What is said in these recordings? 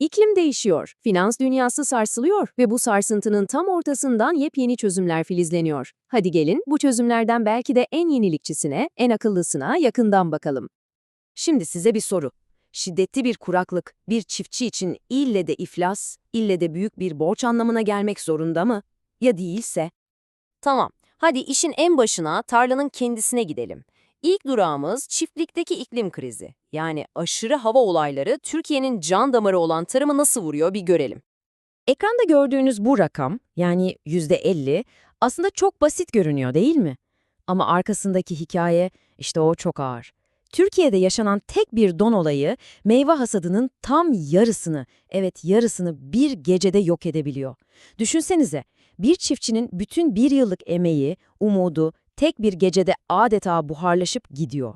İklim değişiyor, finans dünyası sarsılıyor ve bu sarsıntının tam ortasından yepyeni çözümler filizleniyor. Hadi gelin bu çözümlerden belki de en yenilikçisine, en akıllısına yakından bakalım. Şimdi size bir soru. Şiddetli bir kuraklık bir çiftçi için ille de iflas, ille de büyük bir borç anlamına gelmek zorunda mı? Ya değilse? Tamam, hadi işin en başına tarlanın kendisine gidelim. İlk durağımız çiftlikteki iklim krizi. Yani aşırı hava olayları Türkiye'nin can damarı olan tarımı nasıl vuruyor bir görelim. Ekranda gördüğünüz bu rakam, yani %50, aslında çok basit görünüyor değil mi? Ama arkasındaki hikaye, işte o çok ağır. Türkiye'de yaşanan tek bir don olayı meyve hasadının tam yarısını, evet yarısını bir gecede yok edebiliyor. Düşünsenize, bir çiftçinin bütün bir yıllık emeği, umudu tek bir gecede adeta buharlaşıp gidiyor.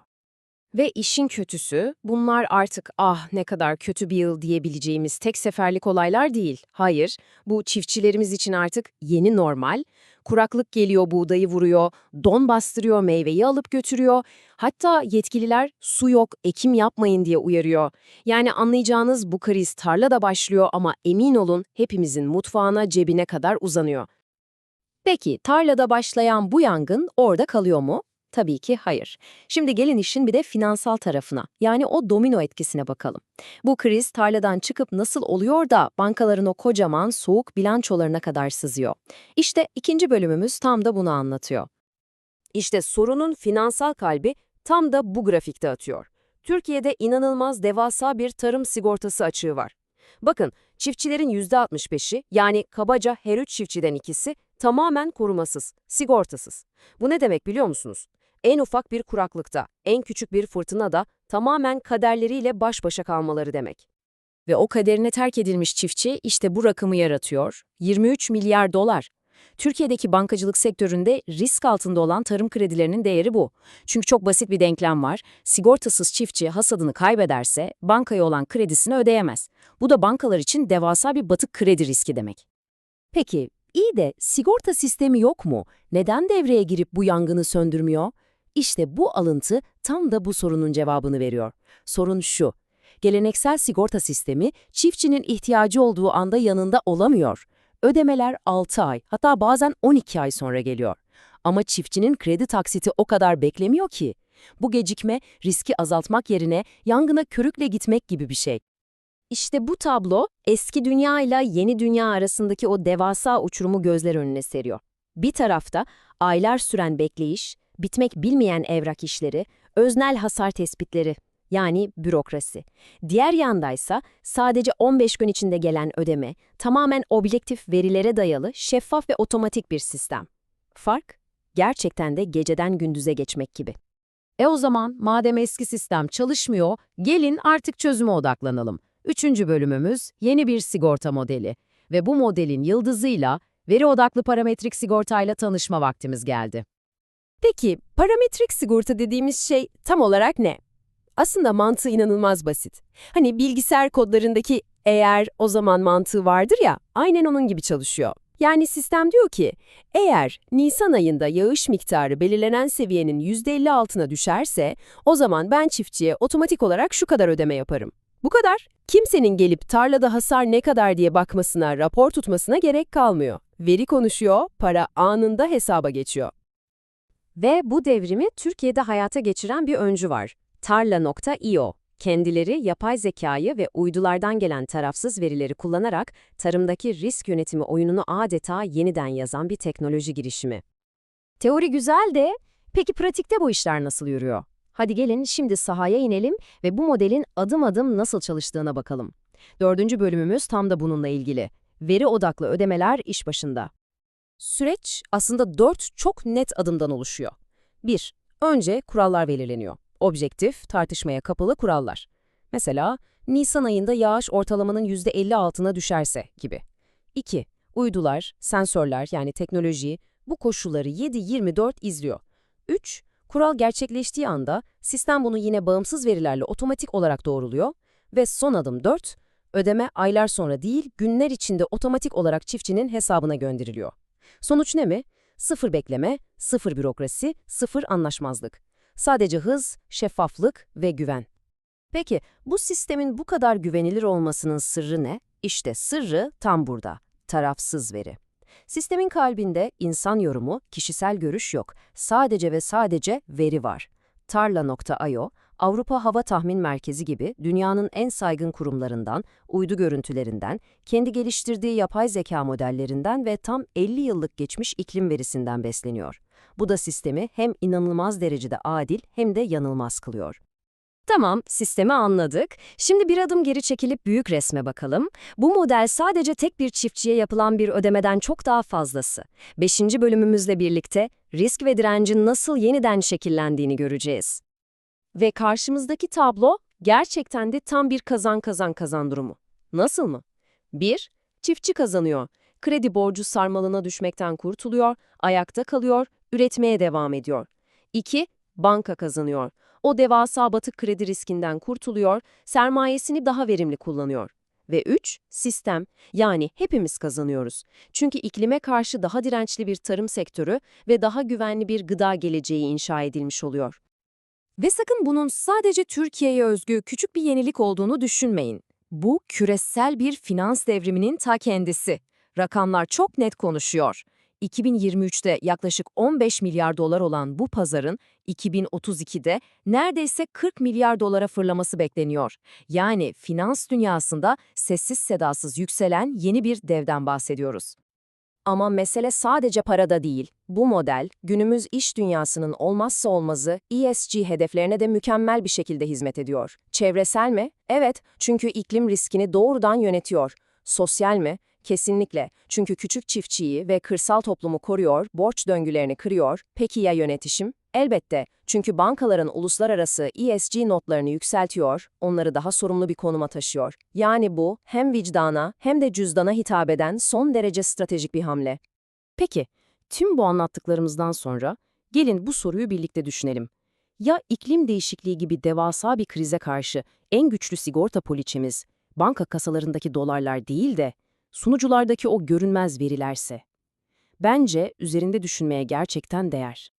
Ve işin kötüsü, bunlar artık ah ne kadar kötü bir yıl diyebileceğimiz tek seferlik olaylar değil. Hayır, bu çiftçilerimiz için artık yeni normal. Kuraklık geliyor, buğdayı vuruyor, don bastırıyor, meyveyi alıp götürüyor. Hatta yetkililer su yok, ekim yapmayın diye uyarıyor. Yani anlayacağınız bu kriz tarlada başlıyor ama emin olun hepimizin mutfağına, cebine kadar uzanıyor. Peki tarlada başlayan bu yangın orada kalıyor mu? Tabii ki hayır. Şimdi gelin işin bir de finansal tarafına, yani o domino etkisine bakalım. Bu kriz tarladan çıkıp nasıl oluyor da bankaların o kocaman soğuk bilançolarına kadar sızıyor. İşte ikinci bölümümüz tam da bunu anlatıyor. İşte sorunun finansal kalbi tam da bu grafikte atıyor. Türkiye'de inanılmaz devasa bir tarım sigortası açığı var. Bakın, çiftçilerin %65'i yani kabaca her üç çiftçiden ikisi tamamen korumasız, sigortasız. Bu ne demek biliyor musunuz? En ufak bir kuraklıkta, en küçük bir fırtınada tamamen kaderleriyle baş başa kalmaları demek. Ve o kaderine terk edilmiş çiftçi işte bu rakamı yaratıyor. 23 milyar dolar. Türkiye'deki bankacılık sektöründe risk altında olan tarım kredilerinin değeri bu. Çünkü çok basit bir denklem var. Sigortasız çiftçi hasadını kaybederse bankaya olan kredisini ödeyemez. Bu da bankalar için devasa bir batık kredi riski demek. Peki, iyi de sigorta sistemi yok mu? Neden devreye girip bu yangını söndürmüyor? İşte bu alıntı tam da bu sorunun cevabını veriyor. Sorun şu. Geleneksel sigorta sistemi çiftçinin ihtiyacı olduğu anda yanında olamıyor. Ödemeler 6 ay, hatta bazen 12 ay sonra geliyor. Ama çiftçinin kredi taksiti o kadar beklemiyor ki. Bu gecikme riski azaltmak yerine yangına körükle gitmek gibi bir şey. İşte bu tablo eski dünya ile yeni dünya arasındaki o devasa uçurumu gözler önüne seriyor. Bir tarafta aylar süren bekleyiş, bitmek bilmeyen evrak işleri, öznel hasar tespitleri yani bürokrasi. Diğer yandaysa sadece 15 gün içinde gelen ödeme, tamamen objektif verilere dayalı, şeffaf ve otomatik bir sistem. Fark, gerçekten de geceden gündüze geçmek gibi. E o zaman madem eski sistem çalışmıyor, gelin artık çözüme odaklanalım. Üçüncü bölümümüz yeni bir sigorta modeli ve bu modelin yıldızıyla veri odaklı parametrik sigortayla tanışma vaktimiz geldi. Peki, parametrik sigorta dediğimiz şey tam olarak ne? Aslında mantığı inanılmaz basit. Hani bilgisayar kodlarındaki eğer o zaman mantığı vardır ya, aynen onun gibi çalışıyor. Yani sistem diyor ki, eğer Nisan ayında yağış miktarı belirlenen seviyenin %50 altına düşerse, o zaman ben çiftçiye otomatik olarak şu kadar ödeme yaparım. Bu kadar. Kimsenin gelip tarlada hasar ne kadar diye bakmasına, rapor tutmasına gerek kalmıyor. Veri konuşuyor, para anında hesaba geçiyor. Ve bu devrimi Türkiye'de hayata geçiren bir öncü var. Tarla.io. Kendileri yapay zekayı ve uydulardan gelen tarafsız verileri kullanarak tarımdaki risk yönetimi oyununu adeta yeniden yazan bir teknoloji girişimi. Teori güzel de, peki pratikte bu işler nasıl yürüyor? Hadi gelin şimdi sahaya inelim ve bu modelin adım adım nasıl çalıştığına bakalım. Dördüncü bölümümüz tam da bununla ilgili. Veri odaklı ödemeler iş başında. Süreç aslında dört çok net adımdan oluşuyor. 1. Önce kurallar belirleniyor. Objektif, tartışmaya kapalı kurallar. Mesela Nisan ayında yağış ortalamanın %50 altına düşerse gibi. 2. Uydular, sensörler yani teknoloji bu koşulları 7-24 izliyor. 3. Kural gerçekleştiği anda sistem bunu yine bağımsız verilerle otomatik olarak doğruluyor. Ve son adım 4. Ödeme aylar sonra değil günler içinde otomatik olarak çiftçinin hesabına gönderiliyor. Sonuç ne mi? Sıfır bekleme, sıfır bürokrasi, sıfır anlaşmazlık. Sadece hız, şeffaflık ve güven. Peki bu sistemin bu kadar güvenilir olmasının sırrı ne? İşte sırrı tam burada. Tarafsız veri. Sistemin kalbinde insan yorumu, kişisel görüş yok. Sadece ve sadece veri var. Tarla.io, Avrupa Hava Tahmin Merkezi gibi dünyanın en saygın kurumlarından, uydu görüntülerinden, kendi geliştirdiği yapay zeka modellerinden ve tam 50 yıllık geçmiş iklim verisinden besleniyor. Bu da sistemi hem inanılmaz derecede adil hem de yanılmaz kılıyor. Tamam, sistemi anladık. Şimdi bir adım geri çekilip büyük resme bakalım. Bu model sadece tek bir çiftçiye yapılan bir ödemeden çok daha fazlası. Beşinci bölümümüzle birlikte risk ve direncin nasıl yeniden şekillendiğini göreceğiz. Ve karşımızdaki tablo gerçekten de tam bir kazan-kazan kazan durumu. Nasıl mı? 1. Çiftçi kazanıyor. Kredi borcu sarmalına düşmekten kurtuluyor, ayakta kalıyor, üretmeye devam ediyor. 2. Banka kazanıyor. O devasa batık kredi riskinden kurtuluyor, sermayesini daha verimli kullanıyor. Ve 3. Sistem, yani hepimiz kazanıyoruz. Çünkü iklime karşı daha dirençli bir tarım sektörü ve daha güvenli bir gıda geleceği inşa edilmiş oluyor. Ve sakın bunun sadece Türkiye'ye özgü küçük bir yenilik olduğunu düşünmeyin. Bu küresel bir finans devriminin ta kendisi. Rakamlar çok net konuşuyor. 2023'te yaklaşık 15 milyar dolar olan bu pazarın 2032'de neredeyse 40 milyar dolara fırlaması bekleniyor. Yani finans dünyasında sessiz sedasız yükselen yeni bir devden bahsediyoruz. Ama mesele sadece parada değil. Bu model, günümüz iş dünyasının olmazsa olmazı ESG hedeflerine de mükemmel bir şekilde hizmet ediyor. Çevresel mi? Evet, çünkü iklim riskini doğrudan yönetiyor. Sosyal mi? Kesinlikle. Çünkü küçük çiftçiyi ve kırsal toplumu koruyor, borç döngülerini kırıyor. Peki ya yönetişim? Elbette. Çünkü bankaların uluslararası ESG notlarını yükseltiyor, onları daha sorumlu bir konuma taşıyor. Yani bu hem vicdana hem de cüzdana hitap eden son derece stratejik bir hamle. Peki, tüm bu anlattıklarımızdan sonra gelin bu soruyu birlikte düşünelim. Ya iklim değişikliği gibi devasa bir krize karşı en güçlü sigorta poliçemiz banka kasalarındaki dolarlar değil de sunuculardaki o görünmez verilerse? Bence üzerinde düşünmeye gerçekten değer.